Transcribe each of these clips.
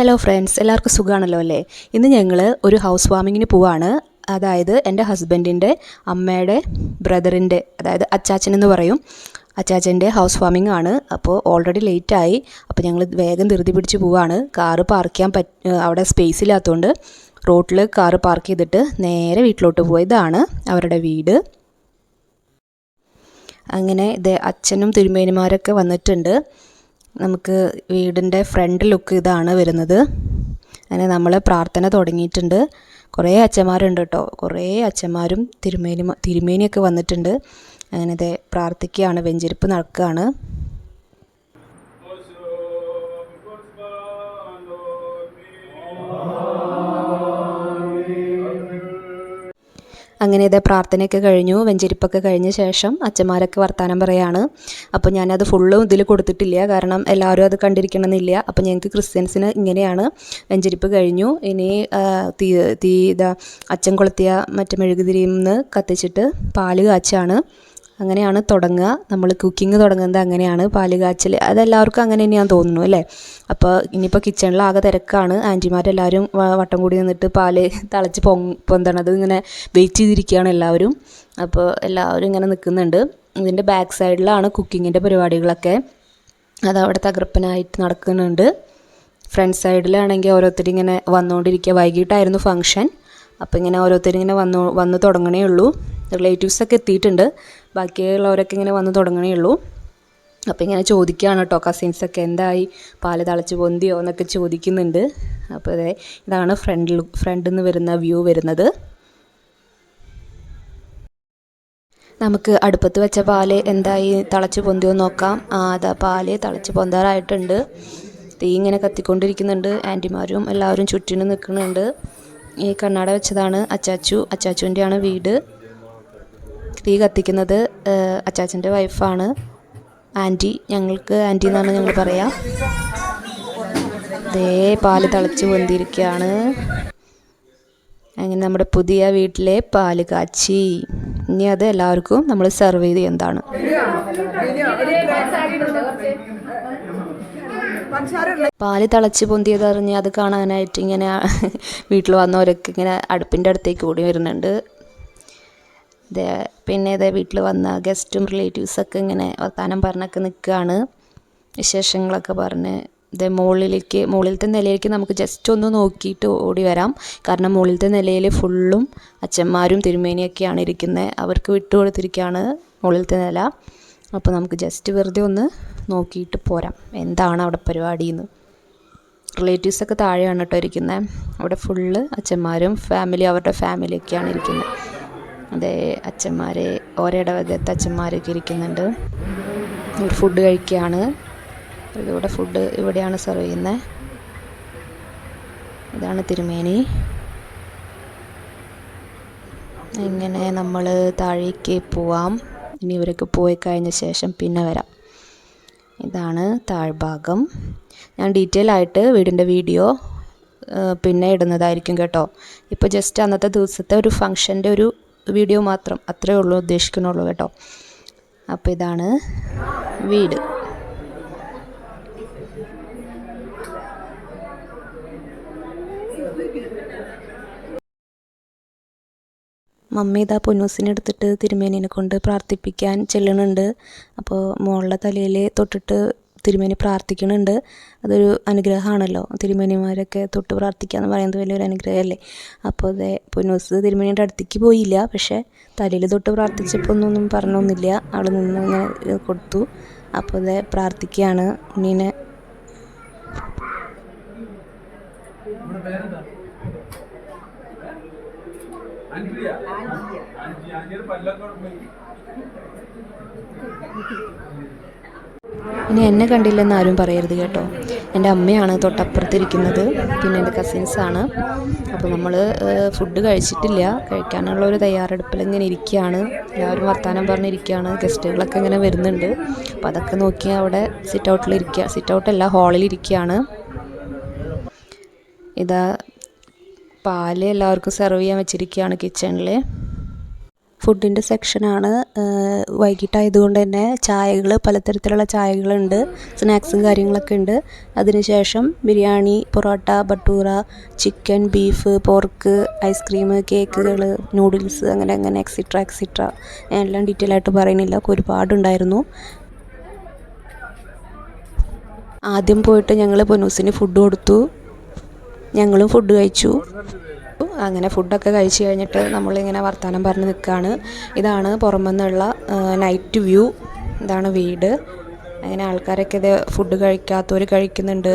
Hello friends എല്ലാവർക്കും സുഖമാണല്ലോ അല്ലേ? ഇന്ന് ഞങ്ങൾ ഒരു ഹൗസ് വാമിങ്ങിന് പോവാണ്. അതായത് എന്റെ ഹസ്ബൻഡിന്റെ അമ്മയുടെ ബ്രദറിന്റെ അതായത് അച്ചാച്ചൻ എന്ന് പറയും. അച്ചാച്ചന്റെ ഹൗസ് വാമിംഗ് ആണ്. അപ്പോൾ ഓൾറെഡി ലേറ്റായി അപ്പോൾ ഞങ്ങൾ വേഗം ധൃതി പിടിച്ച് പോവാണ്. കാറ് പാർക്ക് ചെയ്യാൻ പറ്റ അവിടെ സ്പേസ് ഇല്ലാത്തതുകൊണ്ട് റോട്ടിൽ കാറ് പാർക്ക് ചെയ്തിട്ട് നേരെ വീട്ടിലോട്ട് പോയതാണ് അവരുടെ വീട്. അങ്ങനെ ഇത് അച്ഛനും തിരുമേനിമാരൊക്കെ വന്നിട്ടുണ്ട്. നമുക്ക് വീടിന്റെ ഫ്രണ്ട് ലുക്ക് ഇതാണ് വരുന്നത്. അങ്ങനെ നമ്മൾ പ്രാർത്ഥന തുടങ്ങിയിട്ടുണ്ട്. കുറേ അച്ഛന്മാരുണ്ട് കേട്ടോ. കുറേ അച്ഛന്മാരും തിരുമേനി തിരുമേനിയൊക്കെ വന്നിട്ടുണ്ട്. അങ്ങനെ ഇത് പ്രാർത്ഥിക്കുകയാണ് വെഞ്ചരിപ്പ് നടക്കുകയാണ്. അങ്ങനെ ഇതേ പ്രാർത്ഥനയൊക്കെ കഴിഞ്ഞു വെഞ്ചരിപ്പൊക്കെ കഴിഞ്ഞ ശേഷം അച്ഛന്മാരൊക്കെ വർത്തമാനം പറയാണ്. അപ്പോൾ ഞാനത് ഫുള്ളും ഇതിൽ കൊടുത്തിട്ടില്ല കാരണം എല്ലാവരും അത് കണ്ടിരിക്കണമെന്നില്ല. അപ്പോൾ ഞങ്ങൾക്ക് ക്രിസ്ത്യൻസിന് ഇങ്ങനെയാണ് വെഞ്ചരിപ്പ് കഴിഞ്ഞു. ഇനി തീ തീ ഇതാ അച്ഛൻ കൊളുത്തിയ മറ്റേ മെഴുകുതിരിയിൽ നിന്ന് കത്തിച്ചിട്ട് പാൽ കാച്ചാണ്. അങ്ങനെയാണ് തുടങ്ങുക. നമ്മൾ കുക്കിംഗ് തുടങ്ങുന്നത് അങ്ങനെയാണ് പാൽ കാച്ചൽ അതെല്ലാവർക്കും അങ്ങനെ തന്നെയാണ് തോന്നുന്നു അല്ലേ? അപ്പോൾ ഇനിയിപ്പോൾ കിച്ചണിൽ ആകെ തിരക്കാണ് ആന്റിമാരെല്ലാവരും വട്ടം കൂടി നിന്നിട്ട് പാൽ തിളച്ച് പൊങ് പൊന്തണത് ഇങ്ങനെ വെയിറ്റ് ചെയ്തിരിക്കുകയാണ് എല്ലാവരും. അപ്പോൾ എല്ലാവരും ഇങ്ങനെ നിൽക്കുന്നുണ്ട്. ഇതിന്റെ ബാക്ക് സൈഡിലാണ് കുക്കിങ്ങിന്റെ പരിപാടികളൊക്കെ. അതവിടെ തകർപ്പനായിട്ട് നടക്കുന്നുണ്ട്. ഫ്രണ്ട് സൈഡിലാണെങ്കിൽ ഓരോരുത്തർ ഇങ്ങനെ വന്നുകൊണ്ടിരിക്കുക വൈകിട്ടായിരുന്നു ഫങ്ഷൻ അപ്പോൾ ഇങ്ങനെ ഓരോരുത്തർ ഇങ്ങനെ വന്നു വന്ന് തുടങ്ങണേ ഉള്ളൂ. റിലേറ്റീവ്സൊക്കെ എത്തിയിട്ടുണ്ട്. ബാക്കിയുള്ളവരൊക്കെ ഇങ്ങനെ വന്ന് തുടങ്ങണേ ഉള്ളൂ. അപ്പോൾ ഇങ്ങനെ ചോദിക്കുകയാണ് കേട്ടോ കസിൻസൊക്കെ എന്തായി? പാൽ തളച്ച് പൊന്തിയോ എന്നൊക്കെ ചോദിക്കുന്നുണ്ട്. അപ്പോൾ അതെ ഇതാണ് ഫ്രണ്ട് ഫ്രണ്ടിൽ നിന്ന് വരുന്ന വ്യൂ വരുന്നത്. നമുക്ക് അടുപ്പത്ത് വെച്ച പാൽ എന്തായി? തിളച്ച് പൊന്തിയോ നോക്കാം. അതാ പാൽ തിളച്ച് പൊന്താറായിട്ടുണ്ട്. തീ ഇങ്ങനെ കത്തിക്കൊണ്ടിരിക്കുന്നുണ്ട്. ആന്റിമാരും എല്ലാവരും ചുറ്റിനും നിൽക്കുന്നുണ്ട്. ഈ കണ്ണാട വെച്ചതാണ് അച്ചാച്ചു. അച്ചാച്ചുവിന്റെയാണ് വീട്. തീ കത്തിക്കുന്നത് അച്ചാച്ചന്റെ വൈഫാണ് ആന്റി ഞങ്ങൾക്ക് ആന്റി എന്നാണ് ഞങ്ങൾ പറയാം. ദേ പാൽ തിളച്ച് പൊന്തിയിരിക്കുകയാണ്. അങ്ങനെ നമ്മുടെ പുതിയ വീട്ടിലെ പാൽ കാച്ചി. ഇനി അത് എല്ലാവർക്കും നമ്മൾ സെർവ് ചെയ്ത് എന്താണ്? പാൽ തിളച്ച് പൊന്തിയത് അറിഞ്ഞ് അത് കാണാനായിട്ട് ഇങ്ങനെ വീട്ടിൽ വന്നവരൊക്കെ ഇങ്ങനെ അടുപ്പിന്റെ അടുത്തേക്ക് ഓടി വരുന്നുണ്ട്. ഇതേ പിന്നെ ഇതേ വീട്ടിൽ വന്ന ഗസ്റ്റും റിലേറ്റീവ്സൊക്കെ ഇങ്ങനെ വർത്താനം പറഞ്ഞൊക്കെ നിൽക്കുകയാണ് വിശേഷങ്ങളൊക്കെ പറഞ്ഞ് ഇതേ മുകളിലേക്ക് മുകളിലത്തെ നിലയിലേക്ക് നമുക്ക് ജസ്റ്റ് ഒന്ന് നോക്കിയിട്ട് ഓടി വരാം. കാരണം മുകളിലത്തെ നിലയിൽ ഫുള്ളും അച്ഛന്മാരും തിരുമേനിയൊക്കെയാണ് ഇരിക്കുന്നത് അവർക്ക് വിട്ടുകൊടുത്തിരിക്കുകയാണ് മുകളിലത്തെ നില. അപ്പോൾ നമുക്ക് ജസ്റ്റ് വെറുതെ ഒന്ന് നോക്കിയിട്ട് പോരാം. എന്താണ് അവിടെ പരിപാടി എന്ന് റിലേറ്റീവ്സൊക്കെ താഴെയാണ് കേട്ടോ ഇരിക്കുന്നത് അവിടെ ഫുള്ള് അച്ഛന്മാരും ഫാമിലി അവരുടെ ഫാമിലിയൊക്കെയാണ് ഇരിക്കുന്നത് അതെ അച്ഛന്മാർ ഓരിടവകത്തെ അച്ഛന്മാരൊക്കെ ഇരിക്കുന്നുണ്ട്. ഒരു ഫുഡ് കഴിക്കുകയാണ് ഇവിടെ ഫുഡ് ഇവിടെയാണ് സെർവ് ചെയ്യുന്നത് ഇതാണ് തിരുമേനി. ഇങ്ങനെ നമ്മൾ താഴേക്ക് പോവാം. ഇനി ഇവരൊക്കെ പോയി കഴിഞ്ഞ ശേഷം പിന്നെ വരാം. ഇതാണ് താഴ്ഭാഗം. ഞാൻ ഡീറ്റെയിൽ ആയിട്ട് വീടിന്റെ വീഡിയോ പിന്നെ ഇടുന്നതായിരിക്കും കേട്ടോ. ഇപ്പോൾ ജസ്റ്റ് അന്നത്തെ ദിവസത്തെ ഒരു ഫങ്ഷന്റെ ഒരു വീഡിയോ മാത്രം അത്രേ ഉള്ളൂ ഉദ്ദേശിക്കുന്നുള്ളൂ കേട്ടോ. അപ്പോൾ ഇതാണ് വീട്. മമ്മി ഇതാ പൊന്നൂസിനെ എടുത്തിട്ട് തിരുമേനിനെ കൊണ്ട് പ്രാർത്ഥിപ്പിക്കാൻ ചെല്ലുന്നുണ്ട് അപ്പോൾ മോളുടെ തലയിൽ തൊട്ടിട്ട് തിരുമേനി പ്രാർത്ഥിക്കുന്നുണ്ട് അതൊരു അനുഗ്രഹമാണല്ലോ. തിരുമേനിമാരൊക്കെ തൊട്ട് പ്രാർത്ഥിക്കുക എന്ന് പറയുന്നത് വലിയൊരു അനുഗ്രഹമല്ലേ. അപ്പോൾ അതെ പൊന്നൂസ് തിരുമേനിയുടെ അടുത്തേക്ക് പോയില്ല. പക്ഷേ തലയിൽ തൊട്ട് പ്രാർത്ഥിച്ചപ്പോൾ ഒന്നും പറഞ്ഞൊന്നുമില്ല. അവൾ നിന്ന് ഇങ്ങനെ കൊടുത്തു. അപ്പോൾ അതെ പ്രാർത്ഥിക്കുകയാണ്. ഉണ്ണീനെ. ഇനി എന്നെ കണ്ടില്ലെന്ന് ആരും പറയരുത് കേട്ടോ. എന്റെ അമ്മയാണ് തൊട്ടപ്പുറത്തിരിക്കുന്നത്. പിന്നെ എന്റെ കസിൻസാണ് അപ്പോൾ നമ്മൾ ഫുഡ് കഴിച്ചിട്ടില്ല. കഴിക്കാനുള്ള ഒരു തയ്യാറെടുപ്പിൽ ഇങ്ങനെ ഇരിക്കുകയാണ്. എല്ലാവരും വർത്തമാനം പറഞ്ഞിരിക്കുകയാണ് ഗസ്റ്റുകളൊക്കെ ഇങ്ങനെ വരുന്നുണ്ട്. അപ്പോൾ അതൊക്കെ നോക്കി അവിടെ സിറ്റ് ഔട്ടിൽ ഇരിക്കുക. സിറ്റ് ഔട്ടല്ല ഹാളിൽ ഇരിക്കുകയാണ്. ഇതാ പാൽ എല്ലാവർക്കും സെർവ് ചെയ്യാൻ വെച്ചിരിക്കുകയാണ് കിച്ചണിൽ ഫുഡിന്റെ സെക്ഷനാണ് വൈകിട്ടായതുകൊണ്ട് തന്നെ ചായകൾ പലതരത്തിലുള്ള ചായകളുണ്ട് സ്നാക്സും കാര്യങ്ങളൊക്കെ ഉണ്ട്. അതിനുശേഷം biryani parotta bhatura chicken beef pork ice cream കേക്കുകൾ നൂഡിൽസ് അങ്ങനെ അങ്ങനെ എക്സിട്ര എക്സിട്ര എല്ലാം ഡീറ്റെയിൽ ആയിട്ട് പറയുന്നില്ല ഒരുപാടുണ്ടായിരുന്നു. ആദ്യം പോയിട്ട് ഞങ്ങൾ പൊന്നൂസിന് ഫുഡ് കൊടുത്തു. ഞങ്ങളും ഫുഡ് കഴിച്ചു. അങ്ങനെ ഫുഡൊക്കെ കഴിച്ച് കഴിഞ്ഞിട്ട് നമ്മളിങ്ങനെ വർത്തമാനം പറഞ്ഞ് നിൽക്കുകയാണ് ഇതാണ് പുറമെന്നുള്ള നൈറ്റ് വ്യൂ ഇതാണ് വീട്. അങ്ങനെ ആൾക്കാരൊക്കെ ഇത് ഫുഡ് കഴിക്കാത്തവർ കഴിക്കുന്നുണ്ട്.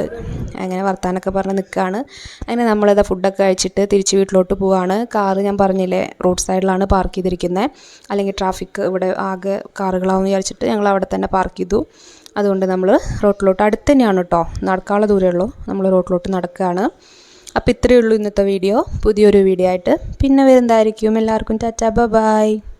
അങ്ങനെ വർത്താനൊക്കെ പറഞ്ഞ് നിൽക്കുകയാണ് അങ്ങനെ നമ്മളിത് ഫുഡൊക്കെ കഴിച്ചിട്ട് തിരിച്ച് വീട്ടിലോട്ട് പോവാണ്. കാറ് ഞാൻ പറഞ്ഞില്ലേ റോഡ് സൈഡിലാണ് പാർക്ക് ചെയ്തിരിക്കുന്നത് അല്ലെങ്കിൽ ട്രാഫിക് ഇവിടെ ആകെ കാറുകളാവും വിചാരിച്ചിട്ട് ഞങ്ങൾ അവിടെ തന്നെ പാർക്ക് ചെയ്തു. അതുകൊണ്ട് നമ്മൾ റോട്ടിലോട്ട് അടുത്ത് തന്നെയാണ് കേട്ടോ നടക്കാനുള്ള ദൂരമേ ഉള്ളൂ. നമ്മൾ റോട്ടിലോട്ട് നടക്കുകയാണ് അപ്പോൾ ഇത്രയേ ഉള്ളൂ ഇന്നത്തെ വീഡിയോ. പുതിയൊരു വീഡിയോ ആയിട്ട്. പിന്നെ വരുന്നതായിരിക്കും. എല്ലാവർക്കും ടാറ്റാ. ബൈ.